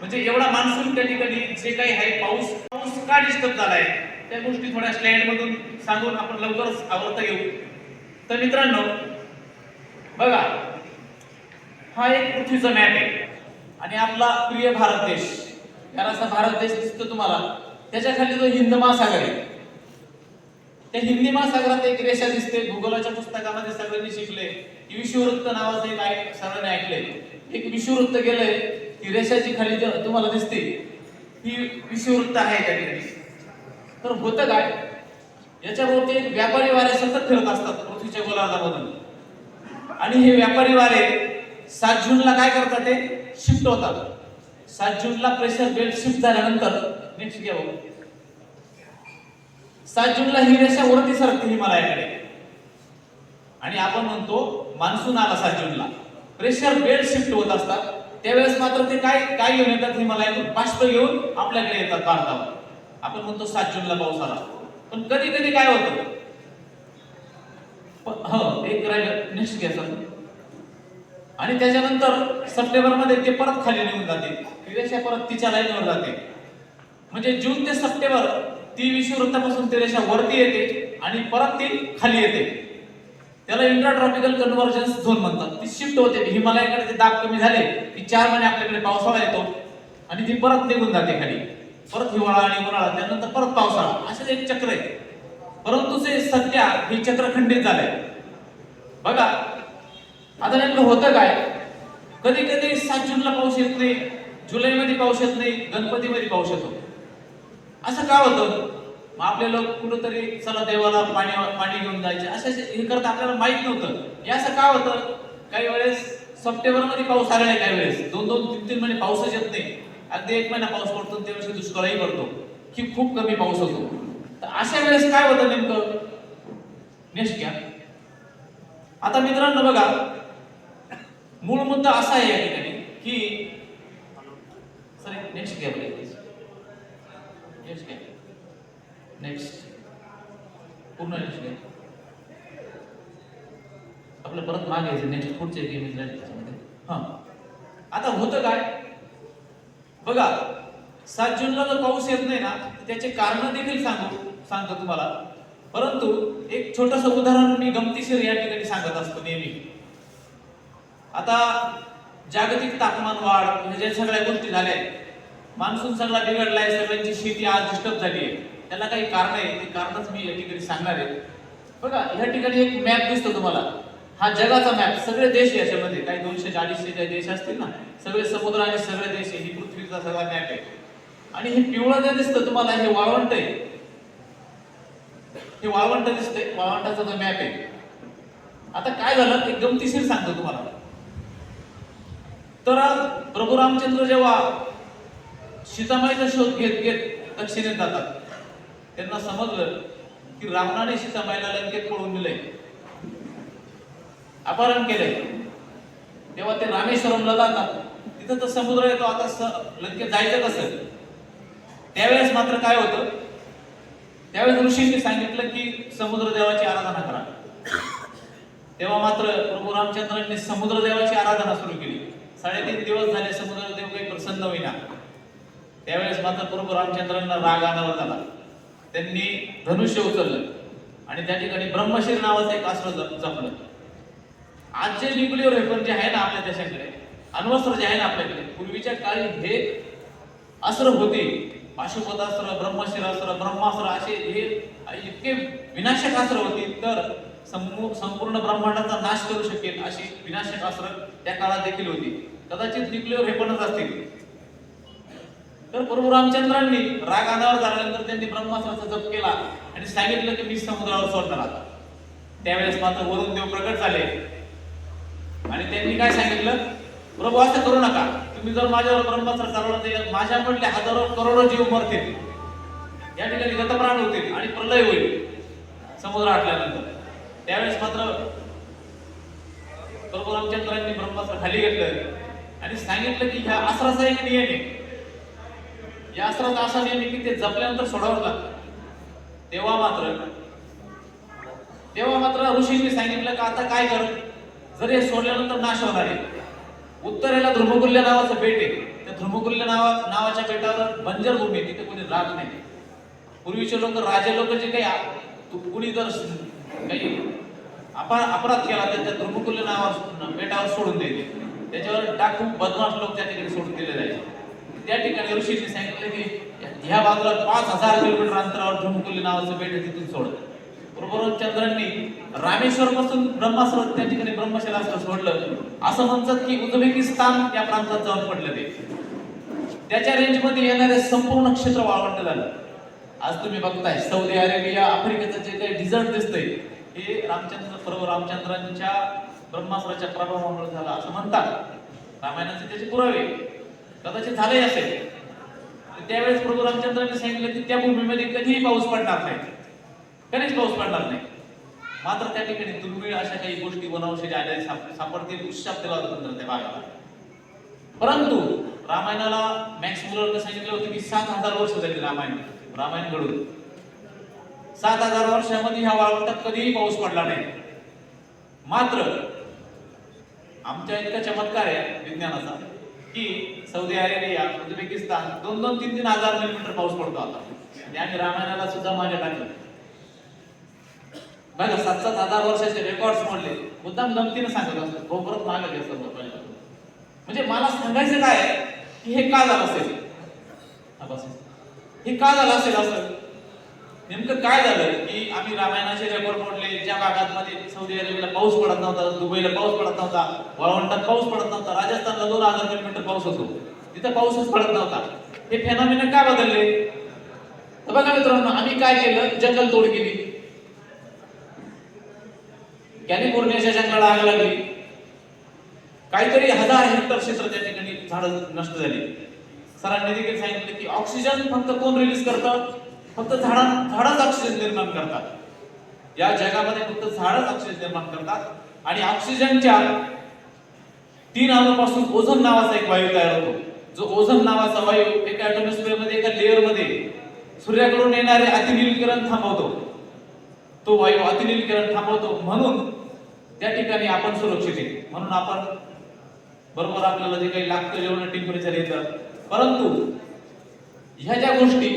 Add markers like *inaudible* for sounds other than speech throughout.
म्हणजे एवढा मान्सून त्या ठिकाणी जे काही आहे पाऊस पाऊस का डिस्टर्ब झालाय त्या गोष्टी थोड्या स्लाइड मधून सांगून आपण लवकरच आवडता घेऊ तर मित्रांनो बघा हा एक पृथ्वीचा मॅप आहे आणि आपला प्रिय भारत देश. याला भारत देश दिसतो तुम्हाला. त्याच्याखाली जो हिंद महासागर आहे. त्या हिंदी महासागरात एक रेषा दिसते. भूगोलाच्या पुस्तकामध्ये सगळ्यांनी शिकले. विषुववृत्त नावाचं एक सगळ्यांनी ऐकले एक विषुववृत्त गेलंय. ही रेषाची खाली तुम्हाला दिसते ही विषुवृत्त आहे त्या ठिकाणी. तर होतं काय? याच्याभोवती एक व्यापारी वारे सतत फिरत असतात पृथ्वीच्या गोलार्धामधून. आणि हे व्यापारी वारे सात जूनला काय करतात ते? शिफ्ट होतात. सात जूनला प्रेशर बेल्ट शिफ्ट झाल्यानंतर नेक्स्ट घ्या सात जूनला ही रेषा वरती सरकते हिमालयाकडे. आणि आपण म्हणतो मान्सून आला सात जूनला. प्रेशर बेल्ट शिफ्ट होत असतात. त्यावेळेस मात्र ते काय काय घेऊन येतात हिमालयातून बाष्प घेऊन आपल्याकडे येतात भारतावर आपण म्हणतो सात जूनला पाऊस आला. पण कधी कधी काय होतं? हो एक राहिलं नेक्स्ट घ्या सर. आणि त्याच्यानंतर सप्टेंबरमध्ये ते परत खाली निघून जाते. ती रेषा परत तिच्या लाईनवर जाते. म्हणजे जून ते सप्टेंबर ती विषुववृत्तापासून ती रेषा वरती येते आणि परत ती खाली येते. त्याला इंट्राट्रॉपिकल कन्व्हर्जन्स झोन म्हणतात. ती शिफ्ट होते. हिमालयाकडे ते दाब कमी झाले. की चार महिने आपल्याकडे पावसाळा येतो. आणि ती परत निघून जाते खाली. परत हिवाळा आणि उन्हाळा त्यानंतर परत पावसाळा. असं एक चक्र आहे. परंतु ते सध्या हे चक्र खंडित झालंय. बघा. आता नेमकं होतं काय? कधी कधी सात जूनला पाऊस येत नाही. जुलैमध्ये पाऊस येत नाही. गणपतीमध्ये पाऊस येतो. असं का होतं? मग आपले लोक कुठंतरी चला देवाला पाणी पाणी घेऊन जायचे. असं असे हे करता आपल्याला माहीत नव्हतं. हे असं काय होतं? काही वेळेस सप्टेंबरमध्ये पाऊस आलेला आहे काही वेळेस. दोन दोन तीन तीन महिने पाऊसच येत नाही. अगदी एक महिना पाऊस पडतो त्यावेळेस दुष्काळही पडतो की खूप कमी पाऊस होतो. तर अशा वेळेस काय होतं नेमकं? नेक्स्ट घ्या. आता मित्रांनो बघा मूळ मुद्दा असा आहे या ठिकाणी की सॉरी नेक्स्ट घ्या बरं नेक्स्ट घ्या नेक्स्ट पूर्ण नेक्स्ट घ्या आपलं परत मागे यायचं नेक्स्ट पुढचे गेम त्याच्यामध्ये. हां. आता होतं काय? बघा सात जूनला जर पाऊस येत नाही ना त्याचे कारण देखील सांगू सांगतो तुम्हाला. परंतु एक छोटस उदाहरण मी गमतीशीर या ठिकाणी सांगत असतो नेहमी. आता जागतिक तापमान वाढ म्हणजे ज्या सगळ्या गोष्टी झाल्या आहेत मान्सून सगळा बिघडलाय सगळ्यांची शेती आज डिस्टर्ब झाली आहे. त्याला काही कारण आहे ते कारणच मी या ठिकाणी सांगणार आहे. बघा या ठिकाणी एक मॅप दिसतो तुम्हाला. हा जगाचा मॅप सगळे देश याच्यामध्ये काही दोनशे चाळीसशे काही देश असतील ना सगळे समुद्र आणि सगळे देश आहे ही पृथ्वीचा सगळा मॅप आहे. आणि हे पिवळं जे दिसतं तुम्हाला हे वाळवंट आहे. हे वाळवंट दिसतंय वाळवंटाचा जो मॅप आहे. आता काय झालं ते गमतीशीर सांगतो तुम्हाला. तर प्रभू रामचंद्र जेव्हा सीतामाईचा शोध घेत घेत दक्षिणेत जातात त्यांना समजलं की रावणाने सीतामाईला लंकेत पळून दिलंय अपहरण केलंय तेव्हा ते रामेश्वरमला जातात. तिथं तर समुद्र येतो आता स- लंकेत जायचं कसं? त्यावेळेस मात्र काय होतं? त्यावेळेस ऋषींनी सांगितलं की समुद्र देवाची आराधना करा. तेव्हा मात्र प्रभू रामचंद्रांनी समुद्र देवाची आराधना सुरू केली. साडेतीन दिवस झाले समुद्र देव काही प्रसन्न होईना. त्यावेळेस मात्र प्रभू रामचंद्रांना राग आणावा झाला. त्यांनी धनुष्य उचललं आणि त्या ठिकाणी ब्रह्मशीर नावाचं एक अस्त्र जपलं आज जे न्यूक्लिअर वेपन जे आहे ना आपल्या देशाकडे अण्वस्त्र जे आहे ना आपल्याकडे पूर्वीच्या काळी हे अस्त्र होते. पाशुपतास्त्र ब्रह्मशिरास्त्र ब्रह्मास्त्र असे हे इतके विनाशक अस्त्र होते तर संपूर्ण ब्रह्मांडाचा नाश करू शकेल अशी विनाशक अस्त्र त्या काळात देखील होती. कदाचित न्यूक्लिअर वेपनच असतील. तर प्रभू रामचंद्रांनी राग अनावर झाल्यानंतर त्यांनी ब्रह्मास्त्राचा जप केला आणि सांगितलं की मी समुद्रावर सोडणार आता. त्यावेळेस मात्र वरुण देव प्रकट झाले. आणि त्यांनी काय सांगितलं? प्रभू असं करू नका. तुम्ही जर माझ्यावर ब्रह्मास्त्र चालवलं तर माझ्या म्हटले हजारो करोडो जीव मरतील. या ठिकाणी गतप्राण होतील आणि प्रलय होईल. समुद्र आटल्यानंतर. त्यावेळेस मात्र प्रभू रामचंद्रांनी ब्रह्मास्त्र खाली घेतलं आणि सांगितलं की ह्या अस्त्राचा एक नियम आहे. या अस्त्राचा असा नियम आहे की ते जपल्यानंतर सोडावं लागतं. तेव्हा मात्र तेव्हा मात्र ऋषींनी सांगितलं का आता काय कर? जर हे सोडल्यानंतर नाश होणार आहे. उत्तरेला ध्रुमकुल्य नावाचं बेट आहे. त्या धर्मकुल्य नावा नावाच्या बेटावर बंजर भूमी आहे, तिथे कोणी राहत नाही. पूर्वीचे लोक राजे लोक जे काही कुणी जर काही अपा अपराध केला तर त्या धर्मकुल्य नावावर बेटावर सोडून द्यायचे त्याच्यावर डाकू बदमाश लोक त्या ठिकाणी सोडून दिले जायचे त्या ठिकाणी ऋषीने सांगितलं की ह्या बाजूला पाच हजार किलोमीटर अंतरावर धर्मकुल्य नावाचं बेट आहे तिथून सोडत बरोबर चंद्रांनी रामेश्वर पासून ब्रह्मास्त्र त्या ठिकाणी ब्रह्मशिलास्त्र सोडलं. असं म्हणतात की उझबेकिस्तान या प्रांतात जाऊन पडलं ते. त्याच्या रेंजमध्ये येणारे संपूर्ण क्षेत्र वाळवंट झालं. आज तुम्ही बघताय सौदी अरेबिया आफ्रिकेचं जे काही डिझर्ट दिसतंय हे रामचंद्र पर्व रामचंद्रांच्या ब्रह्मास्त्राच्या प्रभावामुळे झालं असं म्हणतात. रामायणाचे त्याचे पुरावे. कदाचित झाले असेल. त्यावेळेस प्रभू रामचंद्रांनी सांगितलं की त्या भूमीमध्ये कधीही पाऊस पडणार नाही. कधीच पाऊस पडणार नाही. मात्र त्या ठिकाणी दुर्मिळ अशा काही गोष्टी वनवशेचे आलेले सापडतील उशाप दिला होता तंत्र त्या भागाला परंतु रामायणाला मॅक्स मुलरने सांगितलं होतं की सात हजार वर्ष झाली रामायण रामायण घडून. सात हजार वर्षामध्ये ह्या वाळवंटात कधीही पाऊस पडला नाही. मात्र आमच्या इतका चमत्कार आहे विज्ञानाचा की सौदी अरेबिया उझबेकिस्तान दोन दोन तीन तीन हजार मिलीमीटर पाऊस पडतो आता. आणि आम्ही रामायणाला सुद्धा माझ्या टाकलं. बघा सात सात हजार वर्षाचे रेकॉर्ड मोडले. मुद्दाम गमतीनं सांगत असतो परत मागे घेत म्हणजे मला सांगायचं काय की हे का झालं असेल? बस. हे का झालं असेल असं? नेमकं काय झालं? की आम्ही रामायणाचे रेकॉर्ड मोडले ज्या भागांमध्ये सौदी अरेबियाला पाऊस पडत नव्हता दुबईला पाऊस पडत नव्हता वाळवंटात पाऊस पडत नव्हता राजस्थानला दोन हजार किलोमीटर पाऊस होतो. तिथं पाऊसच पडत नव्हता. हे फेनॉमिना का बदलले? तर बघा मित्रांनो आम्ही काय केलं? जंगल तोड केली. कॅलिफोर्नियाच्या जंगलाला आग लागली. काहीतरी हजार हेक्टर क्षेत्र त्या ठिकाणी झाडं नष्ट झाली. सरांनी देखील सांगितलं की ऑक्सिजन फक्त कोण रिलीज करतं? फक्त झाडां झाडच ऑक्सिजन निर्माण करतात. या जगामध्ये फक्त झाडच ऑक्सिजन निर्माण करतात. आणि ऑक्सिजनच्या तीन अणूपासून ओझोन नावाचा एक वायू तयार होतो. जो ओझोन नावाचा वायू एका ऍटॉमॉस्फिअरमध्ये एका लेअरमध्ये सूर्याकडून येणारे अतिनील किरण थांबवतो. तो वायू अतिनील किरण थांबवतो. म्हणून त्या ठिकाणी आपण सुरक्षित आहे. म्हणून आपण बरोबर आपल्याला जे काही लागतं जेवढं टेम्परेचर येतं. परंतु ह्या ज्या गोष्टी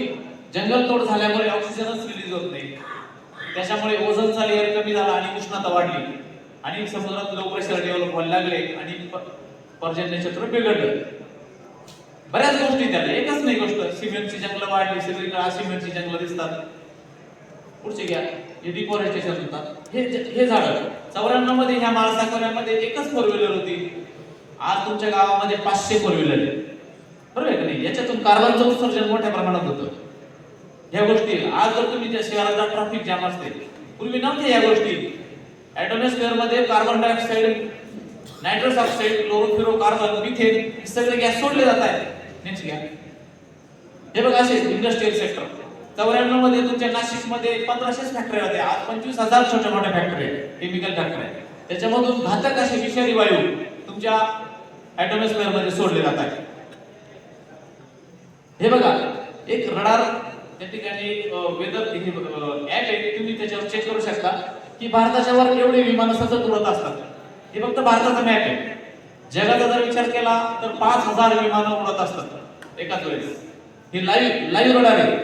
जंगल तोड झाल्यामुळे ऑक्सिजनच रिलीज होत नाही. त्याच्यामुळे ओझनचा लेअर कमी झाला आणि उष्णता वाढली. आणि समुद्रात लो प्रेशर डेव्हलप व्हायला लागले आणि पर्जन्य चक्र बिघडलं. बऱ्याच गोष्टी त्याला एकच नाही गोष्ट सिमेंटची जंगलं वाढली सगळीकडे सिमेंटची जंगलं दिसतात. पुढचे घ्या. हे डिफॉरेस्टेशन होतात. हे हे झाडं. चौऱ्याण्णवमध्ये ह्या माळसाकोऱ्यामध्ये एकच फोर व्हीलर होती. आज तुमच्या गावामध्ये पाचशे फोर व्हीलर आहे बरोबर आहे का नाही? याच्यातून कार्बनचं उत्सर्जन मोठ्या प्रमाणात होतं. ह्या गोष्टी आज जर तुम्ही त्या शहराचा ट्रॅफिक जाम असते पूर्वी नव्हते या गोष्टी. ऍटोमॉस्फिअरमध्ये carbon dioxide nitrous oxide chlorofluorocarbon methane हे सगळे गॅस सोडले जात आहेत. नेक्स्ट हे बघा असे इंडस्ट्रियल सेक्टर चौऱ्याण्णवमध्ये तुमच्या नाशिकमध्ये पंधराशेच फॅक्टरी होत्या आज पंचवीस हजार छोट्या मोठ्या फॅक्टरी केमिकल फॅक्टरी त्याच्यामधून घातक असे विषारी वायू तुमच्या ऍटोमॉस्फिअरमध्ये सोडले जात हे बघा एक रडार त्या ठिकाणी वेदर ऍप आहे. तुम्ही त्याच्यावर चेक करू शकता की भारताच्या वर एवढे विमान सतत उडत असतात. हे फक्त भारताचा मॅप आहे. जगाचा जर विचार केला तर पाच हजार विमानं उडत असतात एकाच वेळेस. हे लाईव्ह लाईव्ह रडार आहे.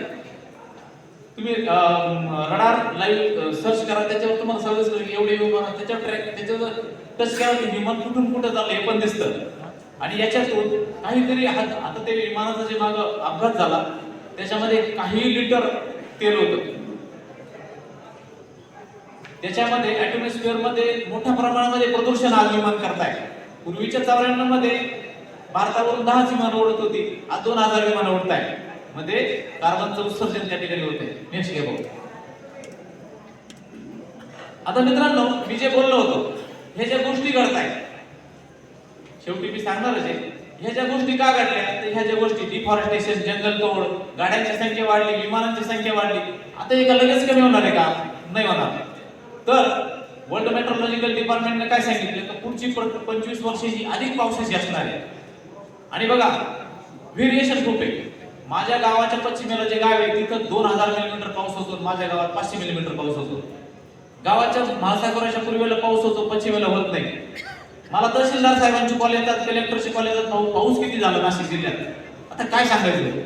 तुम्ही रडार लाईव्ह सर्च करा. त्याच्यावर तुम्हाला सर्विस एवढे विमान त्याच्यावर ट्रॅक त्याच्यावर टच करा. ते विमान कुठून कुठं चाललं हे पण दिसतं. आणि याच्यातून काहीतरी हात- आता ते विमानाचा जे माग अपघात झाला त्याच्यामध्ये काही लिटर तेल होतं. त्याच्यामध्ये ऍटॉमॉस्फिअरमध्ये मोठ्या प्रमाणामध्ये प्रदूषण आज विमान करताय. पूर्वीच्या चौऱ्याण्णवमध्ये भारतावरून दहाच विमान उडत होती. आज दोन हजार विमान उडत आहे मध्ये कार्बनचं उत्सर्जन त्या ठिकाणी होते नेक्स्ट घे भाऊ आता मित्रांनो मी जे बोललो होतो हे ज्या गोष्टी घडताय शेवटी मी सांगणारच आहे ह्या ज्या गोष्टी का घडल्या तर ह्या ज्या गोष्टी डिफॉरेस्टेशन जंगल तोड गाड्यांची संख्या वाढली विमानांची संख्या वाढली आता एका लगेच कमी होणार आहे का? नाही होणार. तर वर्ल्ड मेट्रोलॉजिकल डिपार्टमेंटने काय सांगितलं? तर पुढची पंचवीस वर्षाची अधिक पावसाची असणार आहे. आणि बघा व्हेरिएशन खूप आहे. माझ्या गावाच्या पश्चिमेला जे गाव आहे तिथं दोन हजार मिलीमीटर पाऊस होतो माझ्या गावात पाचशे मिलीमीटर पाऊस होतो. गावाच्या महासागराच्या पूर्वेला पाऊस होतो पश्चिमेला होत नाही. मला तहसीलदार साहेबांची कॉल येतात कलेक्टरची कॉल येतात पाऊस किती झाला नाशिक जिल्ह्यात? आता काय सांगायचं?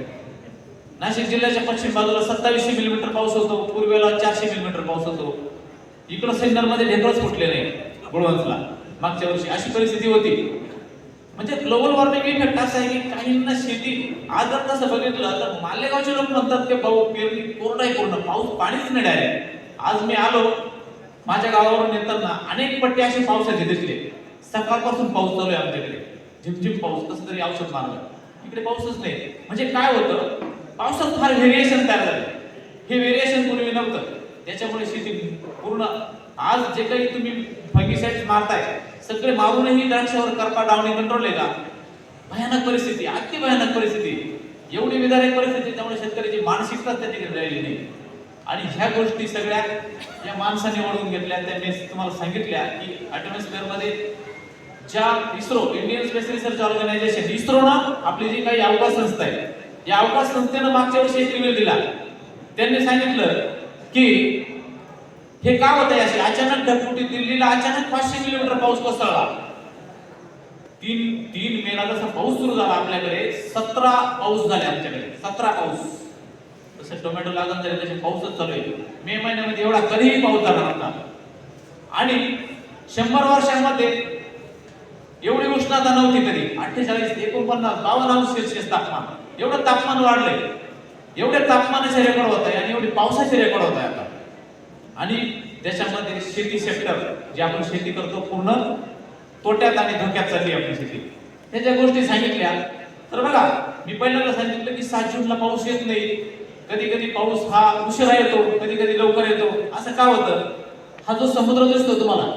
नाशिक जिल्ह्याच्या पश्चिम बाजूला सत्तावीसशे मिलीमीटर पाऊस होतो पूर्वेला चारशे मिलीमीटर पाऊस होतो. इकडं सेंटरमध्ये ढेकळच फुटले नाही गुळवंतला मागच्या वर्षी अशी परिस्थिती होती. म्हणजे ग्लोबल वॉर्मिंग इफेक्ट असा आहे की काहींना शेती आज जर तसं बघितलं तर मालेगावचे लोक म्हणतात की भाऊ पेरणी कोरडा आहे पूर्ण. पाऊस पाणीच नाही डायरेक्ट आज मी आलो माझ्या गावावरून येताना अनेक पट्टे असे पावसाचे दिसले सकाळपासून पाऊस चालू आहे आमच्याकडे. झिमझिम पाऊस कसं तरी औषध मारलं इकडे पाऊसच नाही. म्हणजे काय होतं? पावसात फार व्हेरिएशन तयार झाले. हे व्हेरिएशन पूर्वी नव्हतं. त्याच्यामुळे शेती पूर्ण. आज जे काही तुम्ही फंगिसाइड मारताय सगळे मारूनही द्राक्षावर करपा डावणी कंट्रोल का? भयानक परिस्थिती अति भयानक परिस्थिती. एवढी विदारक परिस्थिती त्यामुळे शेतकऱ्याची मानसिकता त्या ठिकाणी राहिली नाही. आणि ह्या गोष्टी सगळ्या या माणसाने ओळखून घेतल्या त्यांनी तुम्हाला सांगितल्या की ॲटॉमिस्फिअरमध्ये ज्या ISRO Indian Space Research Organisation ISRO ना आपली जी काही अवकाश संस्था आहे या अवकाश संस्थेनं मागच्या वर्षी एक रिव्ह्यू दिला. त्यांनी सांगितलं की हे का होत आहे असे? अचानक ढगफुटी दिल्लीला अचानक पाचशे किलोमीटर पाऊस कोसळला. तीन तीन मेला जसा पाऊस सुरू झाला आपल्याकडे सतरा पाऊस झाले आमच्याकडे. सतरा पाऊस. तसे टोमॅटो लागण झाले तसे पाऊसच चालू आहे. मे महिन्यामध्ये एवढा कधीही पाऊस झाला नव्हता. आणि शंभर वर्षांमध्ये एवढी उष्णता नव्हती कधी अठ्ठेचाळीस एकोणपन्नास बावन्न अंश सेल्सिअस तापमान. एवढं तापमान वाढलंय. एवढे तापमानाचे रेकॉर्ड होत आहे आणि एवढे पावसाचे रेकॉर्ड होत आहे आता. आणि त्याच्यामध्ये शेती सेक्टर जे आपण शेती करतो पूर्ण तोट्यात आणि धोक्यात चालली आपली शेती. ह्या ज्या गोष्टी सांगितल्या तर बघा मी पहिल्यांदा सांगितलं की सात जूनला पाऊस येत नाही. कधी कधी पाऊस हा उशिरा येतो कधी कधी लवकर येतो. असं का होतं? हा जो समुद्र दिसतो तुम्हाला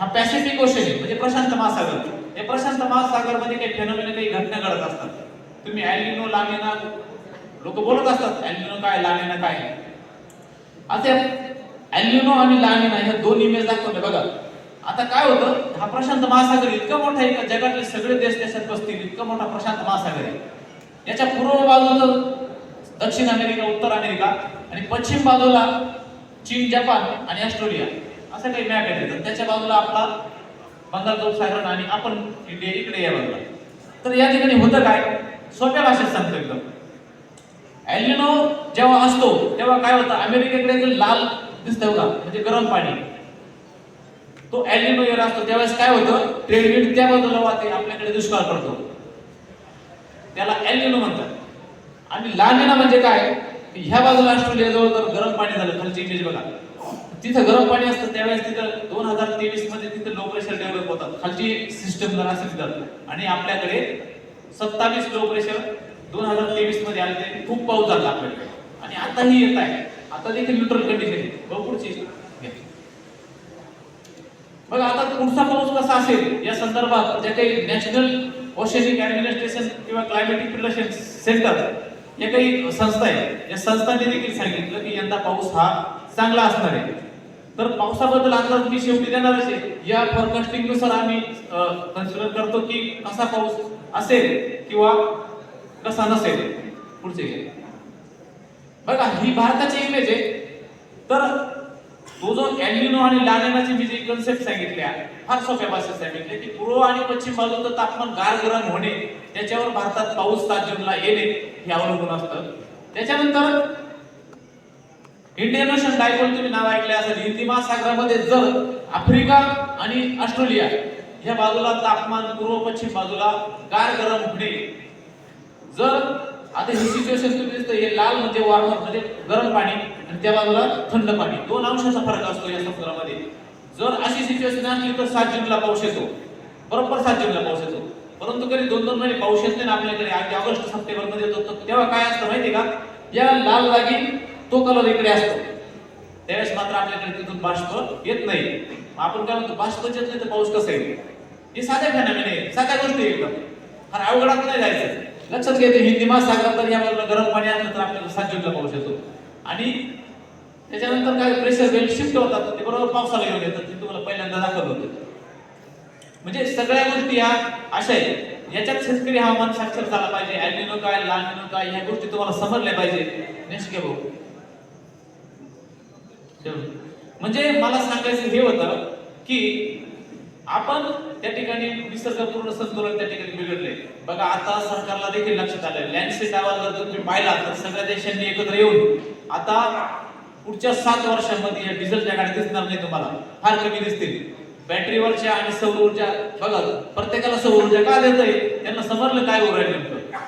हा पॅसिफिक ओशन आहे म्हणजे प्रशांत महासागर. या प्रशांत महासागरमध्ये काही फेनोमेन काही घटना घडत असतात. तुम्ही अॅलिनो लामिना लोक बोलत असतात अॅलिनो काय लामिना काय? आता अॅल्युनो आणि लानिना ह्या दोन इमेज दाखवले बघा. आता काय होतं? हा प्रशांत महासागर इतका मोठा आहे का? जगातले सगळे देश त्याच्यात बसतील. इतका मोठा प्रशांत महासागर आहे. याच्या पूर्व बाजूला दक्षिण अमेरिका उत्तर अमेरिका आणि पश्चिम बाजूला चीन जपान आणि ऑस्ट्रेलिया. असं काही मॅप आहे त्याच्या बाजूला आपला बंगालचा सागर आणि आपण इंडिया इकडे या बाजूला. तर या ठिकाणी होतं काय? सोप्या भाषेत सांगतो एकदम. एलिनो जेव्हा असतो तेव्हा काय होतं? अमेरिकेकडे लाल दिसतंय का? म्हणजे गरम पाणी. तो एलिनो असतो त्यावेळेस काय होतं? ट्रेड त्या बाजूला वाहते आपल्याकडे दुष्काळ पडतो. त्याला एलिनो म्हणतात. आणि लानिना म्हणजे काय? ह्या बाजूला ऑस्ट्रेलिया जवळ तर गरम पाणी झालं खालची इमेज बघा. तिथं गरम पाणी असतं त्यावेळेस तिथं दोन हजार तेवीसमध्ये तिथं लो प्रेशर डेव्हलप होतात खालची सिस्टम जर असेल तिथं. आणि आपल्याकडे सत्तावीस लो प्रेशर दोन हजार तेवीसमध्ये आले ते खूप पाऊस झाला आपल्याकडे. आणि आताही येत आहे. आता देखील न्यूट्रल कंडिशन आहे. बघ पुढची. घ्या. आता पुढचा पाऊस कसा असेल या संदर्भात जे काही नॅशनल ओशनिक ऍडमिनिस्ट्रेशन किंवा क्लायमेटिक प्रिडक्शन सेंटर या काही संस्था आहे. या संस्थांनी देखील सांगितलं की यंदा पाऊस हा चांगला असणार आहे. तर पावसाबद्दल अंदाज मी शेवटी देणारच आहे. या फॉरकास्टिंगनुसार आम्ही कन्सिडर करतो की कसा पाऊस असेल किंवा कसा नसेल. पुढचे बघा ही भारताची इमेज आहे. तर तो जो एलिनो आणि लानेनाची मी जी कन्सेप्ट सांगितल्या फार सोप्या भाषेत सांगितले की पूर्व आणि पश्चिम बाजूचं तापमान गार गरम होणे त्याच्यावर भारतात पाऊस ताजूनला जूनला येणे हे अवलंबून असतं. त्याच्यानंतर इंडियन ओशन डायपोल तुम्ही नाव ऐकले असेल हिंदी महासागरामध्ये जर आफ्रिका आणि ऑस्ट्रेलिया ह्या बाजूला तापमान पूर्व पश्चिम बाजूला गार गरम होणे जर आता ही सिच्युएशन तुम्ही दिसतं हे लाल म्हणजे वॉर्मर म्हणजे गरम पाणी आणि त्या बाजूला थंड पाणी. दोन अंशाचा फरक असतो या समुद्रामध्ये. जर अशी सिच्युएशन असली तर सात जूनला पाऊस येतो. बरोबर सात जूनला पाऊस येतो. परंतु कधी दोन दोन महिने पाऊस येत नाही आपल्याकडे आणि ऑगस्ट सप्टेंबरमध्ये येतो तर तेव्हा काय असतं माहिती का? या लाल जागी तो कलर इकडे असतो. त्यावेळेस मात्र आपल्याकडे तिथून बाष्प येत नाही. मग आपण काय म्हणतो बाष्पच येत नाही तर पाऊस कसा येईल? हे साध्या फॅनामिन आहे. साध्या गोष्टी आहे एकदम. फार अवघडात नाही जायचं. लक्षात घ्यायचं हिंदी महासागरात तर या बाजूला गरम पाणी आणलं तर आपल्याला सात जूनला पाऊस येतो. आणि त्याच्यानंतर काय प्रेशर बेल्ट शिफ्ट होतात ते बरोबर पावसाला येऊन येतात ते तुम्हाला पहिल्यांदा दाखवलं होतं. म्हणजे सगळ्या गोष्टी या अशा आहेत. याच्यात शेतकरी हवामान साक्षर झाला पाहिजे. ॲलिनो काय लालिनो काय ह्या गोष्टी तुम्हाला समजल्या पाहिजे. नेक्स्ट भाऊ म्हणजे मला सांगायचं हे होतं की आपण त्या ठिकाणी निसर्गपूर्ण संतुलन त्या ठिकाणी बिघडले बघा आता सरकारला देखील लक्षात आलं लँडसेट अहवाल जर तुम्ही पाहिला तर सगळ्या देशांनी एकत्र येऊन आता पुढच्या सात वर्षांमध्ये या डिझेलच्या गाड्या दिसणार नाही तुम्हाला. फार कमी दिसतील. बॅटरीवरच्या आणि सौर ऊर्जा बघा प्रत्येकाला सौर ऊर्जा का देत आहे त्यांना समजलं काय उरायला नेमकं?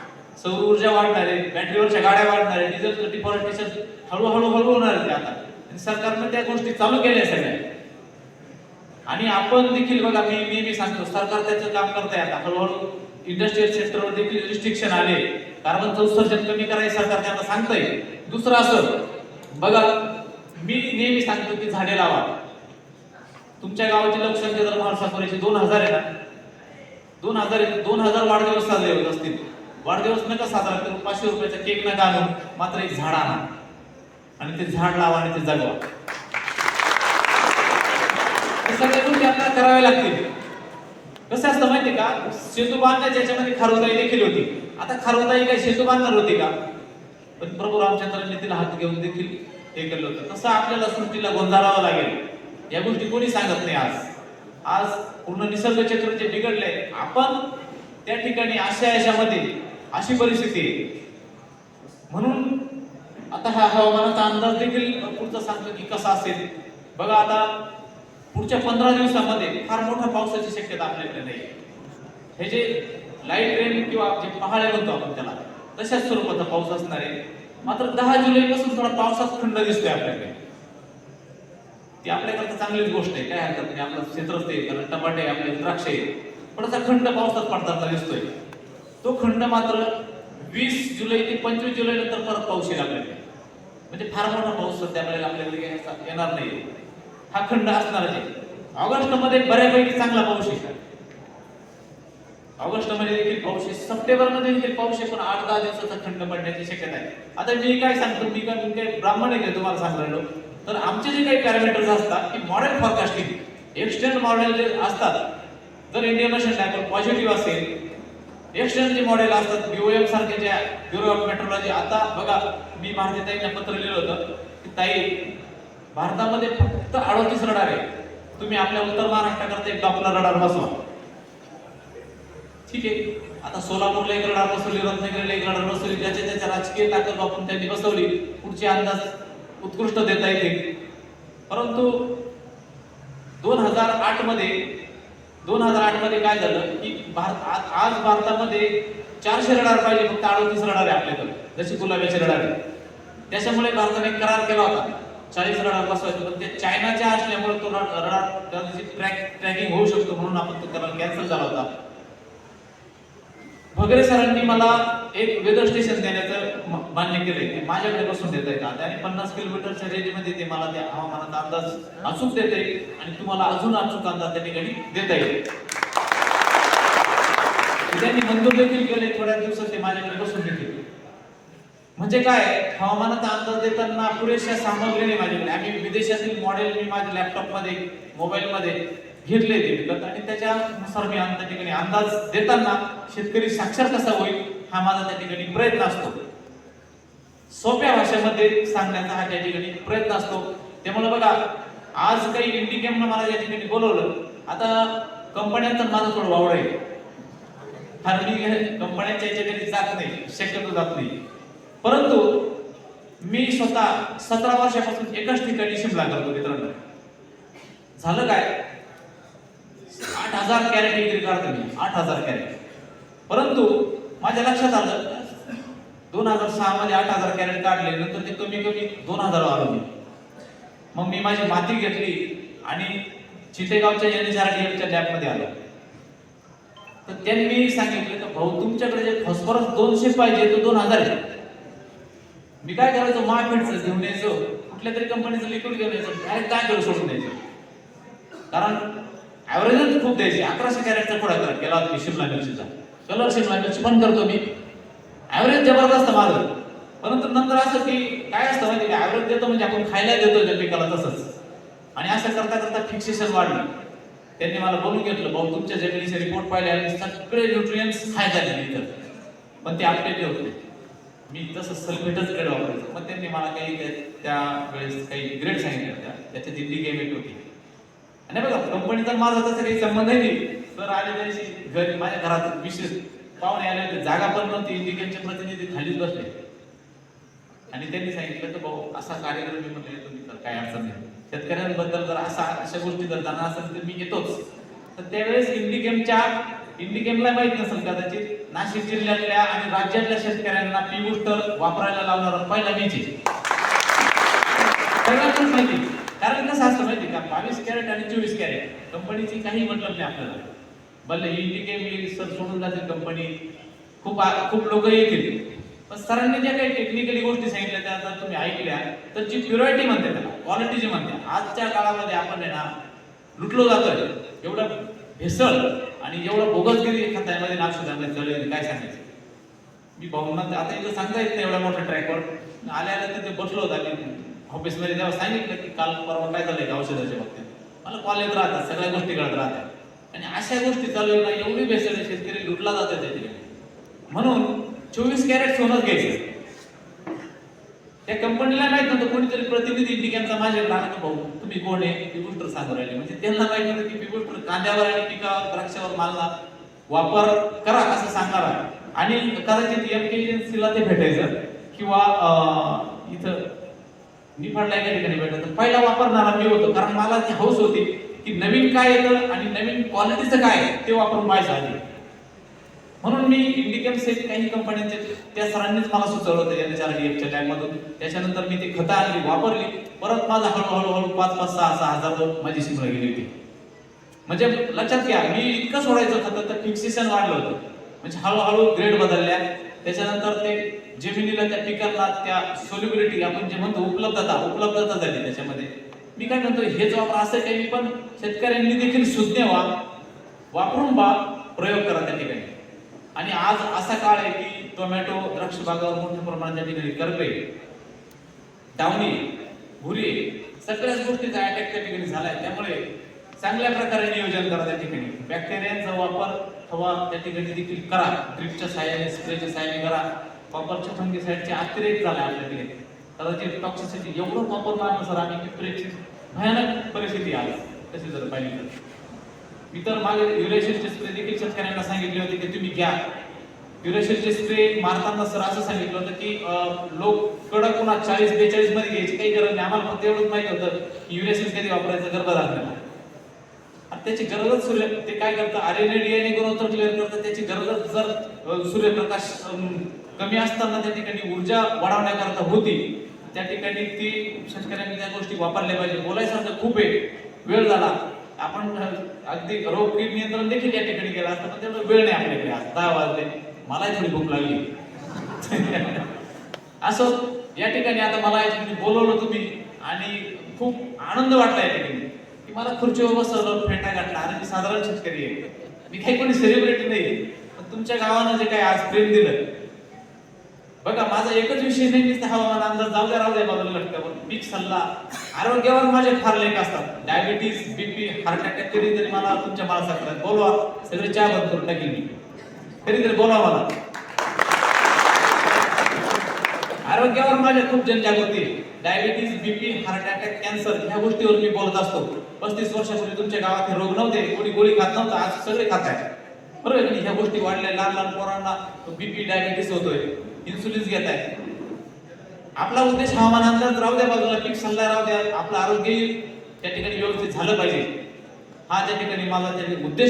सौर ऊर्जा वाढणार आहे बॅटरीवरच्या गाड्या वाढणार आहे डिझेलचं डिफॉरेस्टेशन हळूहळू हळू होणार आहे आता. सरकारनं त्या गोष्टी चालू केल्या सगळ्या. आणि आपण देखील बघा मी नेहमी सांगतो सरकार त्याचं काम करताय आहे आता. हळूहळू इंडस्ट्रियल सेक्टरवर देखील रिस्ट्रिक्शन आले. कार्बन उत्सर्जन कमी करायचं सरकार त्यांना सांगतंय. दुसरं असं बघा मी नेहमी सांगतो की झाडे लावा. तुमच्या गावाची लोकसंख्या जर महाराष्ट्राची दोन हजार आहे ना दोन हजार दोन हजार वाढदिवस साजरे होत असतील. वाढदिवस नका साजरा करू पाचशे रुपयाचा केक नका आणू मात्र एक झाड आणा. आणि ते झाड लावा आणि ते जगवा. हे गोष्टी आपल्याला कराव्या लागतील. कसं असतं माहितीये का? सेतू बांधण्याच्या याच्यामध्ये खारुताई देखील होती. आता खारुताई काय सेतू बांधणार होती का? पण प्रभू रामचंद्रांनी तिला हात घेऊन देखील हे केलं होतं. तसं आपल्याला सृष्टीला गोंधारावं लागेल. या गोष्टी कोणी सांगत नाही आज. आज पूर्ण निसर्ग चक्र जे बिघडले आपण त्या ठिकाणी अशा याच्यामध्ये अशी परिस्थिती म्हणून आता हा हवामानाचा अंदाज देखील पुढचा सांगतो की कसा असेल. बघा आता पुढच्या पंधरा दिवसामध्ये फार मोठ्या पावसाची शक्यता आपल्याकडे नाही हे जे लाइट रेन किंवा जे पहाळे म्हणतो आपण त्याला तशाच स्वरूपाचा पाऊस असणार आहे. मात्र दहा जुलै पासून थोडा पावसाचा खंड दिसतोय आपल्याकडे. ती आपल्याकडे चांगलीच गोष्ट आहे. काय हरकत नाही आपलं क्षेत्रच ते कारण टमाटे आपले द्राक्ष आहे. पण असा खंड पावसात पडताना दिसतोय. तो खंड मात्र वीस जुलै ते पंचवीस जुलै नंतर परत पाऊस येईल आपल्याकडे. म्हणजे फार मोठा पाऊस सध्या आपल्याला आपल्याकडे येणार नाही हा खंड असणारच आहे. ऑगस्टमध्ये बऱ्यापैकी चांगला पाऊस आहे. ऑगस्टमध्ये देखील पाऊस आहे. सप्टेंबरमध्ये देखील पाऊस आहे पण आठ दहा दिवसाचा खंड पडण्याची शक्यता आहे. आता मी काय सांगतो? मी काय मी काय ब्राह्मण आहे तुम्हाला सांगायला तर आमचे जे काही पॅरामीटर्स असतात की मॉडेल फॉरकास्टिंग एक्सटेंड मॉडेल जे असतात जर इंडियन नॅशनल डायपर पॉझिटिव्ह असेल एक्सटेंड जे मॉडेल असतात बीओएम सारखे जे ब्युरो ऑफ मेट्रोलॉजी आता बघा मी भारतीय ताईंना पत्र लिहिलं होतं की ताई भारतामध्ये फक्त अडोतीस रडार आहे. तुम्ही आपल्या उत्तर महाराष्ट्राकरता एक डॉपलर रडार बसवा. ठीक आहे. आता सोलापूरला एक रडार बसवली रत्नागिरीला एक रडार बसवली. ज्याच्या त्याच्या राजकीय ताकद वापरून त्यांनी बसवली पुढचे अंदाज उत्कृष्ट देता येते परंतु दोन हजार आठमध्ये दोन हजार आठमध्ये काय झालं की भारत आज आज भारतामध्ये चारशे रडार पाहिजे फक्त अडोतीस रडार आहे आपल्याकडे. जशी गुलाब्याचे रडार आहे. त्याच्यामुळे भारताने एक करार केला होता. चाळीस रडार बसवायचे पण ते चायनाच्या असल्यामुळे तो रड- रडार ट्रॅक ट्रॅकिंग होऊ शकतो म्हणून आपण तो करार कॅन्सल झाला होता. भगरे सरांनी मला एक वेदर स्टेशन देण्याचं मान्य केलंय. ते माझ्याकडे बसून देताय का? आणि पन्नास किलोमीटरच्या रेंजमध्ये ते मला त्या हवामानाचा अंदाज अचूक देते आणि तुम्हाला अजून अचूक अंदाज त्या ठिकाणी देता येईल त्यांनी मंजूर देखील केले थोड्या दिवसात ते माझ्याकडे बसून देतील. म्हणजे काय? हवामानाचा अंदाज देताना पुरेशा सामग्रीने नाही माझ्याकडे. आम्ही विदेशातील मॉडेल मी माझ्या लॅपटॉपमध्ये मोबाईलमध्ये घेतले ते विकत. आणि त्याच्यानुसार मी त्या ठिकाणी अंदाज देताना शेतकरी साक्षर कसा होईल हा माझा त्या ठिकाणी प्रयत्न असतो. सोप्या भाषेमध्ये सांगण्याचा हा त्या ठिकाणी प्रयत्न असतो. त्यामुळे बघा आज काही इंडिकेमनं मला या ठिकाणी बोलवलं. आता कंपन्यांचा माझं थोडं वावड आहे. कारण मी कंपन्यांच्या याच्याकडे जात नाही. शक्यतो जात नाही. परंतु मी स्वतः सतरा वर्षापासून एकाच ठिकाणी शिमला करतो मित्रांनो. झालं काय? आठ हजार कॅरेट विक्री काढतो मी. आठ हजार कॅरेट. परंतु माझ्या लक्षात आलं दोन हजार सहा मध्ये आठ हजार कॅरेट काढले नंतर ते कमी कमी दोन हजार आलो मी मग मी माझी माती घेतली आणि चितेगावच्या एनएचआरडीएफच्या लॅबमध्ये आलो. तर त्यांनी सांगितलं की भाऊ तुमच्याकडे जे फॉस्फरस दोनशे पाहिजे तो दोन हजार आहे. मी काय करायचो? महाफेडचं घेऊन यायचो. कुठल्या तरी कंपनीचं लिक्विड घेऊन यायचं. डायरेक्ट काय करू सोडून द्यायचं. कारण ऍव्हरेजच खूप द्यायची. अकराशे कॅरेटचा पुढा केला होता मी शिमला मिरचीचा. कलर शिमला मिरची पण करतो मी. ऍव्हरेज जबरदस्त माझं. परंतु नंतर असं की काय असतं माहिती का? ऍव्हरेज देतो म्हणजे आपण खायला देतो त्या पिकाला तसंच. आणि असं करता करता फिक्सेशन वाढलं. त्यांनी मला बोलून घेतलं भाऊ तुमच्या जमिनीचे रिपोर्ट पाहिले आणि सगळे न्यूट्रियन्स खायला झाले इथं. पण ते अपडेट होते मी तसं सल्फेटच ग्रेड वापरायचं. मग त्यांनी मला काही त्या- त्या वेळेस काही ग्रेड सांगितले त्या त्याच्यात इंडिकेमेट होती. आणि बघा कंपनीचा माझा तसं काही संबंध नाही सर आले त्यांची घरी माझ्या घरात विशेष पाहुणे आले होते. जागा पण नव्हती इंडिकेटचे प्रतिनिधी खालीच बसले. आणि त्यांनी सांगितलं तर भाऊ असा कार्यक्रम मी म्हटलं तुम्ही तर काय अडचण नाही. शेतकऱ्यांबद्दल जर असा अशा गोष्टी जर जाणार असेल तर मी येतोच. तर त्यावेळेस इंडिकेमच्या इंडिकेमला माहीत नसेल कदाचित नाशिक जिल्ह्यातल्या आणि राज्यातल्या शेतकऱ्यांना पी बुस्टर वापरायला लावणारा पहिला मीच आहे माहिती कारण कसं असतं माहिती का? बावीस कॅरेट आणि चोवीस कॅरेट कंपनीची काही मतलब नाही आपल्याला. भले इंडिकेम येईल सर सोडून जातील कंपनी खूप खूप लोक येतील. पण सरांनी ज्या काही टेक्निकली गोष्टी सांगितल्या त्या जर तुम्ही ऐकल्या तर जी प्युरिटी म्हणते त्याला क्वालिटी जी म्हणते आजच्या काळामध्ये आपण आहे ना लुटलो जातोय. एवढं भेसळ आणि एवढं बोगसगिरी खतामध्ये नागशोधामध्ये चालू काय सांगायचं? मी भाऊंना आता इथं सांगता येत नाही एवढ्या मोठ्या ट्रॅकवर. आल्या आल्या बसलो होता मी ऑफिसमध्ये तेव्हा सांगितलं की काल परवा काय झालंय का औषधाच्या बाबतीत? मला कॉल येत राहतात सगळ्या गोष्टी कळत राहतात. आणि अशा गोष्टी चालू आहे ना एवढी भेसळ आहे, शेतकरी लुटला जातात त्याची म्हणून चोवीस कॅरेट सोनच घ्यायचं. त्या कंपनीला माहीत नव्हतं कोणीतरी प्रतिनिधी इंडिकेनचा माझ्या राहणार भाऊ तुम्ही कोण आहे? पिबुस्टर सांगू राहिली. म्हणजे त्यांना माहीत नव्हतं की पिबुस्टर कांद्यावर आणि पिकावर द्राक्षावर मालला वापर करा असं सांगणार आहे. आणि कदाचित एम के एजन्सीला ते भेटायचं किंवा इथं इथं निफाडला एका ठिकाणी भेटायचं. पहिला वापरणारा मी होतो कारण मला ती हौस होती की नवीन काय येतं आणि नवीन क्वालिटीचं काय आहे ते वापरून पाहिजे आधी म्हणून मी इंडिकन सेट काही कंपन्यांचे त्या सरांनीच मला सुचवलं होतं एन एच आर डी एफच्या टाइममधून त्याच्यानंतर मी ती खतं आणली वापरली. परत माझा हळूहळू हळू पाच पाच सहा सहा हजार माझी शिमला गेली होती. म्हणजे लक्षात घ्या मी इतकं सोडायचं खतं तर फिक्सेशन वाढलं होतं. म्हणजे हळूहळू ग्रेड बदलल्या. त्याच्यानंतर ते जेमिनीला त्या पिकांना त्या सोल्युबिलिटी आपण जे म्हणतो उपलब्धता उपलब्धता झाली त्याच्यामध्ये. मी काय म्हणतो हेच वापर असं काही पण शेतकऱ्यांनी देखील सुज्ञ व्हा वापरून बा प्रयोग करा त्या ठिकाणी. आणि आज असा काळ आहे की टोमॅटो द्राक्ष बागावर मोठ्या प्रमाणात त्या ठिकाणी करपे डावणी भुरे सगळ्याच गोष्टीचा अटॅक त्या ठिकाणी झालाय. त्यामुळे चांगल्या प्रकारे नियोजन करा त्या ठिकाणी. बॅक्टेरियांचा वापर हवा त्या ठिकाणी देखील करा. ड्रिपच्या साह्याने स्प्रेच्या साह्याने करा. कॉपरच्या फंगीसाईडचे अतिरेक झाला आपल्या ठिकाणी. कदाचित टॉक्सिसिटी एवढं कॉपर मारलं सर आम्ही की भयानक परिस्थिती आली. तशी जर पाहिली तर. मी तर मागे युरेशियसचे स्प्रे देखील शेतकऱ्यांना सांगितले होते की तुम्ही घ्या. युरेशियसचे स्प्रे मारताना सर असं सांगितलं होतं की लोक कडक पुन्हा चाळीस बेचाळीसमध्ये घ्यायची काही गरज नाही. आम्हाला फक्त एवढंच माहिती होतं की युरेशियस कधी वापरायचं गर्भधारणेला आणि त्याची गरजच सूर्य ते काय करतं? आरएनए डीएनए गुणोत्तर क्लिअर करतं. त्याची गरजच जर सूर्यप्रकाश कमी असताना त्या ठिकाणी ऊर्जा वाढवण्याकरता होती त्या ठिकाणी ती शेतकऱ्यांनी त्या गोष्टी वापरल्या पाहिजे. बोलायसारखं खूप आहे. वेळ झाला. आपण अगदी रोग कीड नियंत्रण देखील या ठिकाणी केलं असतं पण तेवढं वेळ नाही आपल्याकडे. आज दहा वाजले. मलाही थोडी भूक लागली. *laughs* असं या ठिकाणी आता मला या ठिकाणी बोलवलं तुम्ही आणि खूप आनंद वाटला या ठिकाणी. की मला खुर्चीवर बसवलं फेटा घातला. आणि मी साधारण शेतकरी आहे. मी काही कोणी सेलिब्रिटी नाही पण तुमच्या गावानं जे काही आज प्रेम दिलं. बघा माझा एकच विषय नाही मी हवामान अंदाज जाऊ द्या राहू द्या बाजूला लटकावर पीक सल्ला आरोग्यावर माझे फार लेख असतात. डायबिटीस बीपी हार्ट अटॅक तरी तरी मला तुमच्या माणसाकडे बोलवा. सगळे चहा बंद करून टाकेल मी. तरी बोलवा मला. आरोग्यावर माझ्या खूप जनजागृती diabetes BP heart attack cancer ह्या गोष्टीवर मी बोलत असतो. पस्तीस वर्षापूर्वी तुमच्या गावात हे रोग नव्हते. कोणी गोळी खात नव्हतं. आज सगळे खात आहे बरोबर ह्या गोष्टी वाढल्या. लहान लहान पोरांना बीपी डायबिटीस होतोय. इन्सुलिन घेत आहे आपला उद्देश हवामान राहू द्या बाजूला पीक सल्ला राहू द्या आपलं आरोग्य त्या ठिकाणी व्यवस्थित झालं पाहिजे. हा त्या ठिकाणी माझा त्या उद्देश